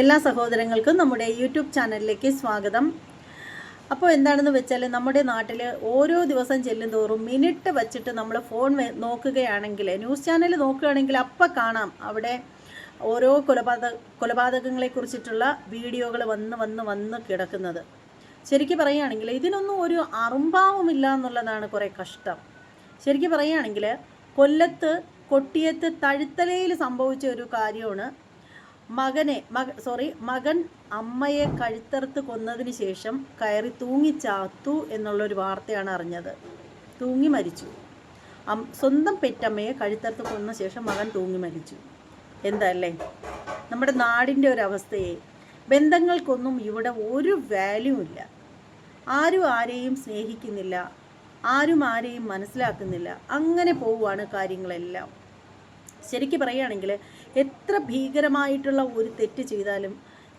എല്ലാ സഹോദരങ്ങൾക്കും നമ്മുടെ യൂട്യൂബ് ചാനലിലേക്ക് സ്വാഗതം. അപ്പോൾ എന്താണെന്ന് വെച്ചാൽ നമ്മുടെ നാട്ടിൽ ഓരോ ദിവസം ചെല്ലും തോറും മിനിറ്റ് വച്ചിട്ട് നമ്മൾ ഫോൺ നോക്കുകയാണെങ്കിൽ ന്യൂസ് ചാനൽ നോക്കുകയാണെങ്കിൽ അപ്പം കാണാം. അവിടെ ഓരോ കൊലപാതക കൊലപാതകങ്ങളെ കുറിച്ചിട്ടുള്ള വീഡിയോകൾ വന്ന് വന്ന് വന്ന് കിടക്കുന്നത്. ശരിക്കും പറയുകയാണെങ്കിൽ ഇതിനൊന്നും ഒരു അറുമ്പാവുമില്ല എന്നുള്ളതാണ് കുറേ കഷ്ടം. ശരിക്കും പറയുകയാണെങ്കിൽ കൊല്ലത്ത് കൊട്ടിയത്ത് തഴുത്തലയിൽ സംഭവിച്ച ഒരു കാര്യമാണ് മകനെ മക സോറി മകൻ അമ്മയെ കഴുത്തറുത്ത് കൊന്നതിന് ശേഷം കയറി തൂങ്ങിച്ചാത്തു എന്നുള്ളൊരു വാർത്തയാണ് അറിഞ്ഞത്. തൂങ്ങി മരിച്ചു. സ്വന്തം പെറ്റമ്മയെ കഴുത്തറുത്ത് കൊന്ന ശേഷം മകൻ തൂങ്ങി മരിച്ചു. എന്തല്ലേ? നമ്മുടെ നാടിന്റെ ഒരു അവസ്ഥയെ ബന്ധങ്ങൾക്കൊന്നും ഇവിടെ ഒരു വാല്യൂ ഇല്ല. ആരും ആരെയും സ്നേഹിക്കുന്നില്ല. ആരും ആരെയും മനസ്സിലാക്കുന്നില്ല. അങ്ങനെ പോവുകയാണ് കാര്യങ്ങളെല്ലാം. ശരിക്കും പറയുകയാണെങ്കിൽ എത്ര ഭീകരമായിട്ടുള്ള ഒരു തെറ്റ് ചെയ്താലും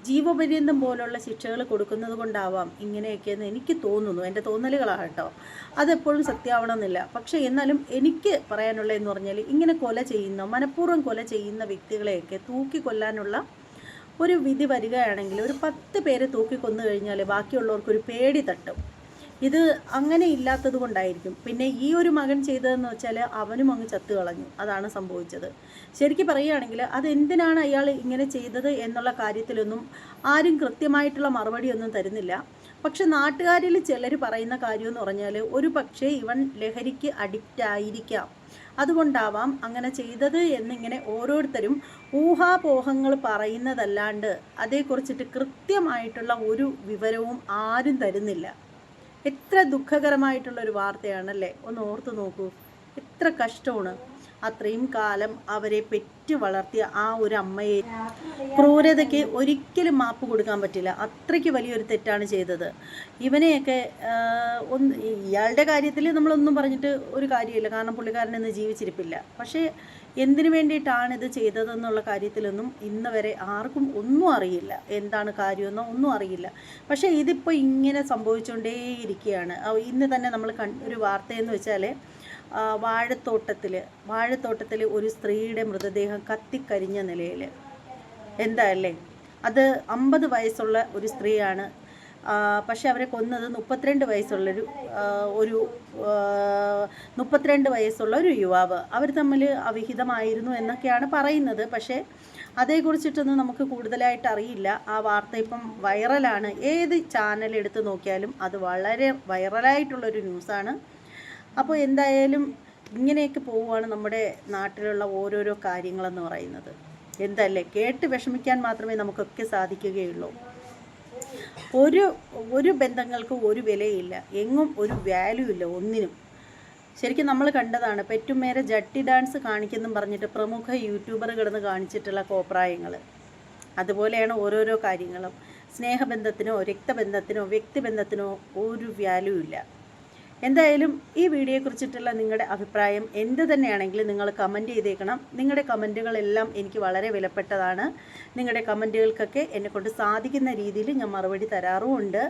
ജീവപര്യന്തം പോലുള്ള ശിക്ഷകൾ കൊടുക്കുന്നത് കൊണ്ടാവാം ഇങ്ങനെയൊക്കെയെന്ന് എനിക്ക് തോന്നുന്നു. എന്റെ തോന്നലുകളാണ് കേട്ടോ. അതെപ്പോഴും സത്യമാവണമെന്നില്ല. പക്ഷേ എന്നാലും എനിക്ക് പറയാനുള്ളതെന്ന് പറഞ്ഞാൽ ഇങ്ങനെ കൊല ചെയ്യുന്ന മനഃപൂർവം കൊല ചെയ്യുന്ന വ്യക്തികളെയൊക്കെ തൂക്കി കൊല്ലാനുള്ള ഒരു വിധി വരികയാണെങ്കിൽ ഒരു പത്ത് പേരെ തൂക്കി കൊന്നു കഴിഞ്ഞാൽ ബാക്കിയുള്ളവർക്കൊരു പേടി തട്ടും. ഇത് അങ്ങനെ ഇല്ലാത്തത് കൊണ്ടായിരിക്കും. പിന്നെ ഈ ഒരു മകൻ ചെയ്തതെന്ന് വെച്ചാൽ അവനും അങ്ങ് ചത്തു കളഞ്ഞു. അതാണ് സംഭവിച്ചത്. ശരിക്കും പറയുകയാണെങ്കിൽ അതെന്തിനാണ് അയാൾ ഇങ്ങനെ ചെയ്തത് എന്നുള്ള കാര്യത്തിലൊന്നും ആരും കൃത്യമായിട്ടുള്ള മറുപടിയൊന്നും തരുന്നില്ല. പക്ഷെ നാട്ടുകാരിൽ ചിലർ പറയുന്ന കാര്യമെന്ന് പറഞ്ഞാൽ ഒരു പക്ഷേ ഇവൻ ലഹരിക്ക് അഡിക്റ്റ് ആയിരിക്കാം. അതുകൊണ്ടാവാം അങ്ങനെ ചെയ്തത് എന്നിങ്ങനെ ഓരോരുത്തരും ഊഹാപോഹങ്ങൾ പറയുന്നതല്ലാണ്ട് അതേക്കുറിച്ചിട്ട് കൃത്യമായിട്ടുള്ള ഒരു വിവരവും ആരും തരുന്നില്ല. എത്ര ദുഃഖകരമായിട്ടുള്ള ഒരു വാർത്തയാണല്ലേ? ഒന്ന് ഓർത്തു നോക്കൂ. എത്ര കഷ്ടമാണ്. അത്രയും കാലം അവരെ പെറ്റു വളർത്തിയ ആ ഒരു അമ്മയെ ക്രൂരതയ്ക്ക് ഒരിക്കലും മാപ്പ് കൊടുക്കാൻ പറ്റില്ല. അത്രയ്ക്ക് വലിയൊരു തെറ്റാണ് ചെയ്തത്. ഇവനെയൊക്കെ ഒന്ന് ഇയാളുടെ കാര്യത്തിൽ നമ്മളൊന്നും പറഞ്ഞിട്ട് ഒരു കാര്യമില്ല. കാരണം പുള്ളിക്കാരൻ ഇന്ന് ജീവിച്ചിരിപ്പില്ല. പക്ഷേ എന്തിനു വേണ്ടിയിട്ടാണ് ഇത് ചെയ്തതെന്നുള്ള കാര്യത്തിലൊന്നും ഇന്ന് വരെ ആർക്കും ഒന്നും അറിയില്ല. എന്താണ് കാര്യമെന്നോ ഒന്നും അറിയില്ല. പക്ഷേ ഇതിപ്പോൾ ഇങ്ങനെ സംഭവിച്ചുകൊണ്ടേയിരിക്കുകയാണ് ഇന്ന് തന്നെ നമ്മൾ ഒരു വാർത്തയെന്ന് വെച്ചാൽ വാഴത്തോട്ടത്തിൽ വാഴത്തോട്ടത്തിൽ ഒരു സ്ത്രീയുടെ മൃതദേഹം കത്തിക്കരിഞ്ഞ നിലയിൽ എന്താ അത് അമ്പത് വയസ്സുള്ള ഒരു സ്ത്രീയാണ്. പക്ഷെ അവരെ കൊന്നത് മുപ്പത്തിരണ്ട് വയസ്സുള്ളൊരു ഒരു മുപ്പത്തിരണ്ട് വയസ്സുള്ള ഒരു യുവാവ്. അവർ തമ്മിൽ അവിഹിതമായിരുന്നു എന്നൊക്കെയാണ് പറയുന്നത്. പക്ഷേ അതേക്കുറിച്ചിട്ടൊന്നും നമുക്ക് കൂടുതലായിട്ട് അറിയില്ല. ആ വാർത്ത ഇപ്പം വൈറലാണ്. ഏത് ചാനൽ എടുത്ത് നോക്കിയാലും അത് വളരെ വൈറലായിട്ടുള്ളൊരു ന്യൂസാണ്. അപ്പോൾ എന്തായാലും ഇങ്ങനെയൊക്കെ പോവുകയാണ് നമ്മുടെ നാട്ടിലുള്ള ഓരോരോ കാര്യങ്ങളെന്ന് പറയുന്നത്. എന്തല്ലേ? കേട്ട് വിഷമിക്കാൻ മാത്രമേ നമുക്കൊക്കെ സാധിക്കുകയുള്ളൂ. ഒരു ഒരു ബന്ധങ്ങൾക്ക് ഒരു വിലയില്ല. എങ്ങും ഒരു വാല്യൂ ഇല്ല ഒന്നിനും. ശരിക്കും നമ്മൾ കണ്ടതാണ് പെറ്റുമേരെ ജട്ടി ഡാൻസ് കാണിക്കുന്നു പറഞ്ഞിട്ട് പ്രമുഖ യൂട്യൂബർ കിടന്ന് കാണിച്ചിട്ടുള്ള കോപ്രായങ്ങൾ അതുപോലെയാണ് ഓരോരോ കാര്യങ്ങളും. സ്നേഹബന്ധത്തിനോ രക്തബന്ധത്തിനോ വ്യക്തിബന്ധത്തിനോ ഒരു വാല്യൂ ഇല്ല. എന്തായാലും ഈ വീഡിയോയെക്കുറിച്ചിട്ടുള്ള നിങ്ങളുടെ അഭിപ്രായം എന്ത് തന്നെയാണെങ്കിലും നിങ്ങൾ കമന്റ് ചെയ്തേക്കണം. നിങ്ങളുടെ കമന്റുകളെല്ലാം എനിക്ക് വളരെ വിലപ്പെട്ടതാണ്. നിങ്ങളുടെ കമന്റുകൾക്കൊക്കെ എന്നെക്കൊണ്ട് സാധിക്കുന്ന രീതിയിൽ ഞാൻ മറുപടി തരാറുമുണ്ട്.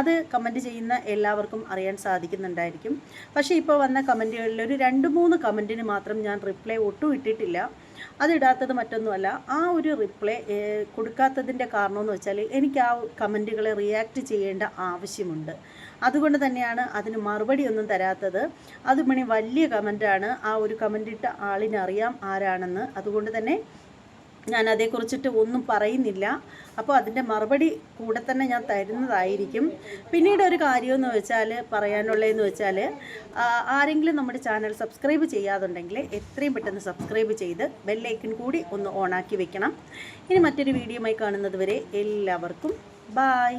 അത് കമന്റ് ചെയ്യുന്ന എല്ലാവർക്കും അറിയാൻ സാധിക്കുന്നുണ്ടായിരിക്കും. പക്ഷേ ഇപ്പോൾ വന്ന കമന്റുകളിൽ ഒരു രണ്ട് മൂന്ന് കമന്റിന് മാത്രം ഞാൻ റിപ്ലൈ ഒട്ടും ഇട്ടിട്ടില്ല. അതിടാത്തത് മറ്റൊന്നുമല്ല. ആ ഒരു റിപ്ലൈ കൊടുക്കാത്തതിന്റെ കാരണമെന്ന് വെച്ചാൽ എനിക്ക് ആ കമന്റുകളെ റിയാക്ട് ചെയ്യേണ്ട ആവശ്യമുണ്ട്. അതുകൊണ്ട് തന്നെയാണ് അതിന് മറുപടി ഒന്നും തരാത്തത്. അത് മണി വലിയ കമന്റാണ് ആ ഒരു കമന്റ് ഇട്ട ആളിനറിയാം ആരാണെന്ന്. അതുകൊണ്ട് തന്നെ ഞാൻ അതേക്കുറിച്ചിട്ട് ഒന്നും പറയുന്നില്ല. അപ്പോൾ അതിന്റെ മറുപടി കൂടെ തന്നെ ഞാൻ തരുന്നതായിരിക്കും. പിന്നീട് ഒരു കാര്യമെന്ന് വെച്ചാൽ പറയാനുള്ളതെന്ന് വെച്ചാൽ ആരെങ്കിലും നമ്മുടെ ചാനൽ സബ്സ്ക്രൈബ് ചെയ്യാതുണ്ടെങ്കിൽ എത്രയും പെട്ടെന്ന് സബ്സ്ക്രൈബ് ചെയ്ത് ബെല്ലൈക്കൻ കൂടി ഒന്ന് ഓണാക്കി വെക്കണം. ഇനി മറ്റൊരു വീഡിയോയുമായി കാണുന്നത് വരെ എല്ലാവർക്കും ബായ്.